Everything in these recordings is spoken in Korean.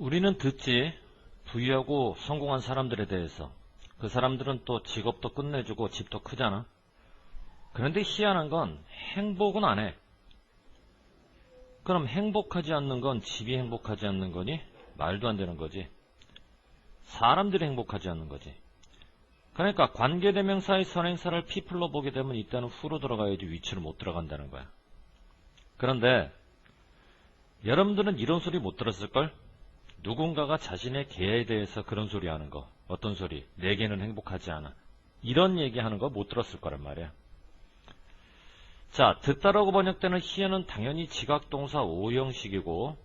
우리는 듣지 부유하고 성공한 사람들에 대해서 그 사람들은 또 직업도 끝내주고 집도 크잖아. 그런데 희한한 건 행복은 안 해. 그럼 행복하지 않는 건 집이 행복하지 않는 거니? 말도 안 되는 거지. 사람들이 행복하지 않는 거지. 그러니까 관계대명사의 선행사를 피플로 보게 되면 이때는 후로 들어가야지 위치로 못 들어간다는 거야. 그런데 여러분들은 이런 소리 못 들었을걸? 누군가가 자신의 개에 대해서 그런 소리 하는 거. 어떤 소리? 내 개는 행복하지 않아. 이런 얘기 하는 거 못 들었을 거란 말이야. 자, 듣다라고 번역되는 희에는 당연히 지각동사 오형식이고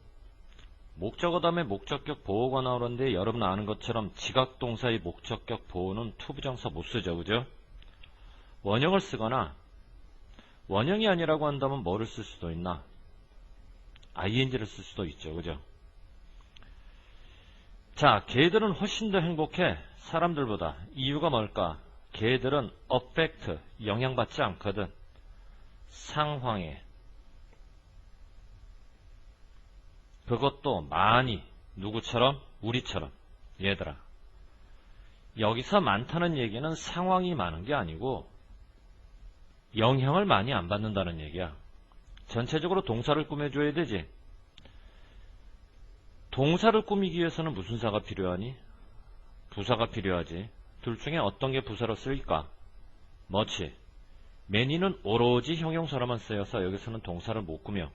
목적어 다음에 목적격 보호가 나오는데 여러분 아는 것처럼 지각동사의 목적격 보호는 투부정사 못 쓰죠. 그죠? 원형을 쓰거나 원형이 아니라고 한다면 뭐를 쓸 수도 있나? ing를 쓸 수도 있죠. 그죠? 자, 개들은 훨씬 더 행복해. 사람들보다. 이유가 뭘까? 개들은 affect, 영향받지 않거든. 상황에. 그것도 많이. 누구처럼? 우리처럼. 얘들아. 여기서 많다는 얘기는 상황이 많은 게 아니고 영향을 많이 안 받는다는 얘기야. 전체적으로 동사를 꾸며줘야 되지. 동사를 꾸미기 위해서는 무슨 사가 필요하니? 부사가 필요하지. 둘 중에 어떤 게 부사로 쓰일까? 뭐지? 매니는 오로지 형용사로만 쓰여서 여기서는 동사를 못 꾸며.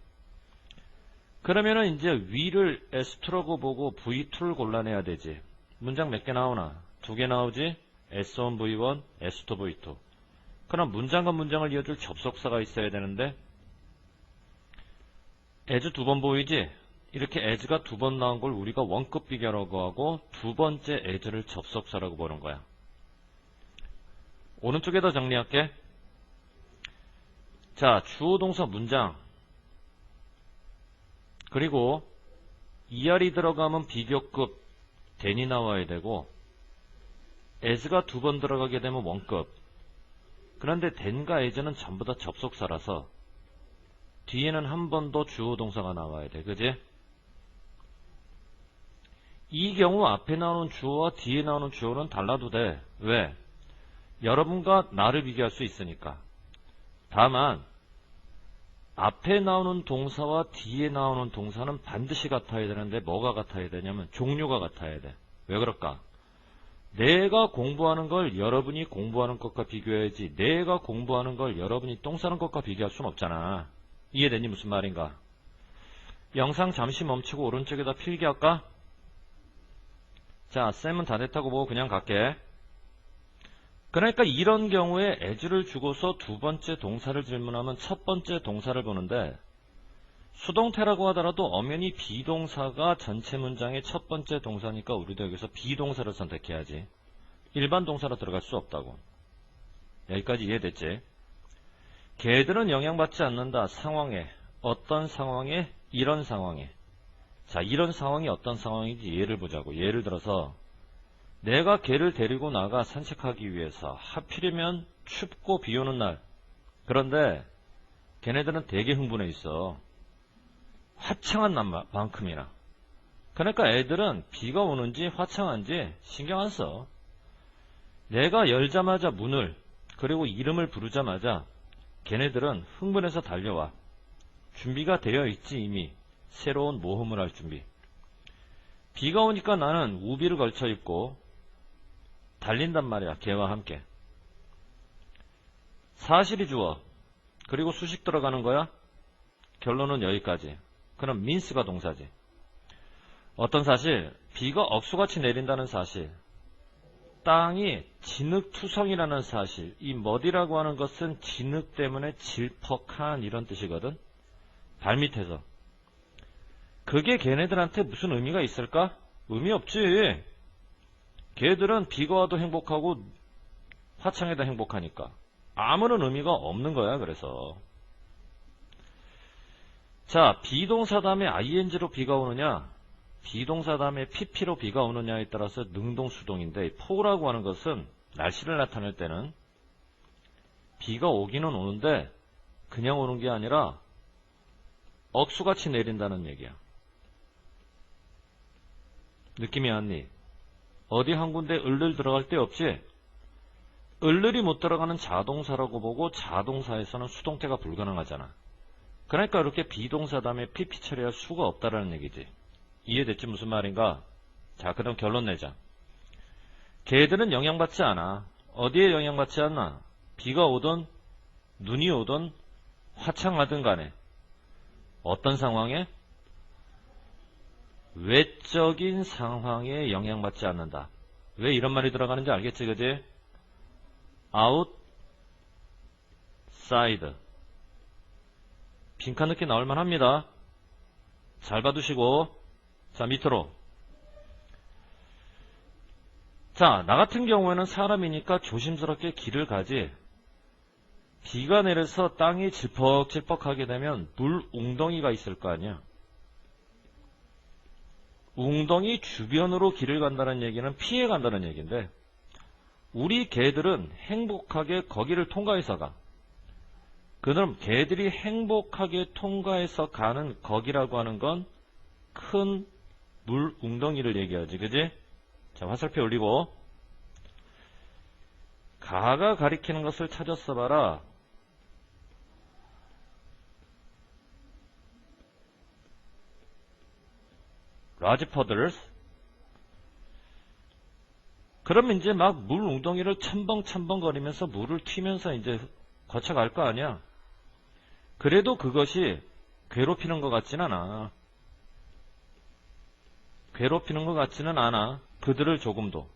그러면은 이제 위를 S2라고 보고 V2를 골라내야 되지. 문장 몇 개 나오나? 두 개 나오지? S1, V1, S2, V2. 그럼 문장과 문장을 이어줄 접속사가 있어야 되는데 as 두번 보이지? 이렇게 as가 두 번 나온 걸 우리가 원급 비교라고 하고 두 번째 as를 접속사라고 보는 거야. 오른쪽에다 정리할게. 자, 주어 동사 문장. 그리고 ER이 들어가면 비교급 then이 나와야 되고 as가 두 번 들어가게 되면 원급. 그런데 then과 as는 전부 다 접속사라서 뒤에는 한 번 더 주어 동사가 나와야 돼. 그지? 이 경우 앞에 나오는 주어와 뒤에 나오는 주어는 달라도 돼. 왜? 여러분과 나를 비교할 수 있으니까. 다만 앞에 나오는 동사와 뒤에 나오는 동사는 반드시 같아야 되는데 뭐가 같아야 되냐면 종류가 같아야 돼. 왜 그럴까? 내가 공부하는 걸 여러분이 공부하는 것과 비교해야지 내가 공부하는 걸 여러분이 똥 싸는 것과 비교할 수는 없잖아. 이해되니 무슨 말인가? 영상 잠시 멈추고 오른쪽에다 필기할까? 자, 쌤은 다 됐다고 보고 그냥 갈게. 그러니까 이런 경우에 as를 주고서 두 번째 동사를 질문하면 첫 번째 동사를 보는데 수동태라고 하더라도 엄연히 비동사가 전체 문장의 첫 번째 동사니까 우리도 여기서 비동사를 선택해야지. 일반 동사로 들어갈 수 없다고. 여기까지 이해됐지? 개들은 영향받지 않는다. 상황에. 어떤 상황에? 이런 상황에. 자, 이런 상황이 어떤 상황인지 예를 보자고. 예를 들어서 내가 개를 데리고 나가 산책하기 위해서 하필이면 춥고 비 오는 날. 그런데 걔네들은 되게 흥분해 있어. 화창한 만큼이나. 그러니까 애들은 비가 오는지 화창한지 신경 안 써. 내가 열자마자 문을 그리고 이름을 부르자마자 걔네들은 흥분해서 달려와. 준비가 되어 있지 이미. 새로운 모험을 할 준비. 비가 오니까 나는 우비를 걸쳐 입고 달린단 말이야. 개와 함께. 사실이 주어. 그리고 수식 들어가는 거야. 결론은 여기까지. 그럼 민스가 동사지. 어떤 사실? 비가 억수같이 내린다는 사실. 땅이 진흙투성이라는 사실. 이 머디라고 하는 것은 진흙 때문에 질퍽한 이런 뜻이거든. 발밑에서. 그게 걔네들한테 무슨 의미가 있을까? 의미 없지. 걔들은 비가 와도 행복하고 화창에도 행복하니까. 아무런 의미가 없는 거야, 그래서. 자, 비동사 다음에 ing로 비가 오느냐, 비동사 다음에 pp로 비가 오느냐에 따라서 능동 수동인데, 포라고 하는 것은 날씨를 나타낼 때는 비가 오기는 오는데, 그냥 오는 게 아니라 억수같이 내린다는 얘기야. 느낌이 왔니? 어디 한 군데 을을 들어갈 데 없지? 을을이 못 들어가는 자동사라고 보고 자동사에서는 수동태가 불가능하잖아. 그러니까 이렇게 비동사 다음에 PP 처리할 수가 없다라는 얘기지. 이해됐지 무슨 말인가? 자, 그럼 결론 내자. 개들은 영향받지 않아. 어디에 영향받지 않나? 비가 오든 눈이 오든 화창하든 간에 어떤 상황에? 외적인 상황에 영향받지 않는다. 왜 이런 말이 들어가는지 알겠지, 그지? outside. 빈칸 넣기 나올만 합니다. 잘 봐두시고, 자, 밑으로. 자, 나 같은 경우에는 사람이니까 조심스럽게 길을 가지. 비가 내려서 땅이 질퍽질퍽하게 되면 물 웅덩이가 있을 거 아니야. 웅덩이 주변으로 길을 간다는 얘기는 피해 간다는 얘기인데 우리 개들은 행복하게 거기를 통과해서 가. 그럼 개들이 행복하게 통과해서 가는 거기라고 하는 건 큰 물 웅덩이를 얘기하지. 그지? 자, 화살표 올리고 가가 가리키는 것을 찾았어 봐라. Large puddles. 그럼 이제 막 물 웅덩이를 첨벙첨벙 거리면서 물을 튀면서 이제 거쳐갈 거 아니야. 그래도 그것이 괴롭히는 것 같진 않아. 괴롭히는 것 같지는 않아. 그들을 조금도.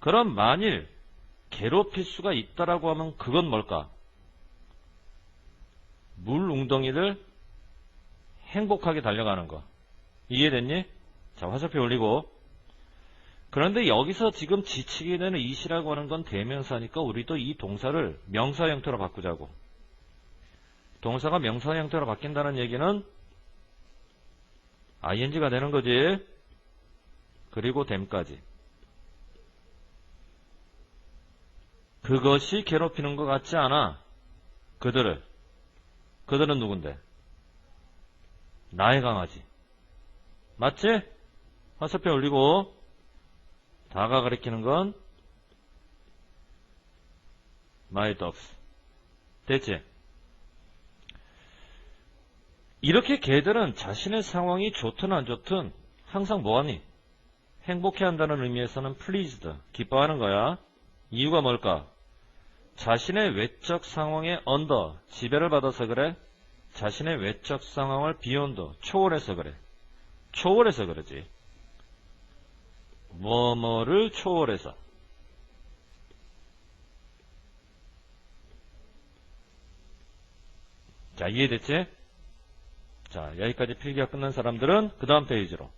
그럼 만일 괴롭힐 수가 있다라고 하면 그건 뭘까? 물 웅덩이를 행복하게 달려가는 거. 이해됐니? 자, 화살표 올리고. 그런데 여기서 지금 지치게 되는 이시라고 하는 건 대명사니까 우리도 이 동사를 명사 형태로 바꾸자고. 동사가 명사 형태로 바뀐다는 얘기는 ing가 되는 거지. 그리고 됨까지. 그것이 괴롭히는 것 같지 않아. 그들을. 그들은 누군데? 나의 강아지. 맞지? 화살표 올리고 다가 가리키는 건 my dogs. 됐지? 이렇게 개들은 자신의 상황이 좋든 안 좋든 항상 뭐하니? 행복해 한다는 의미에서는 pleased, 기뻐하는 거야. 이유가 뭘까? 자신의 외적 상황에 under, 지배를 받아서 그래? 자신의 외적 상황을 beyond, 초월해서 그래? 초월해서 그러지. 뭐뭐를 초월해서. 자, 이해됐지? 자, 여기까지 필기가 끝난 사람들은 그 다음 페이지로.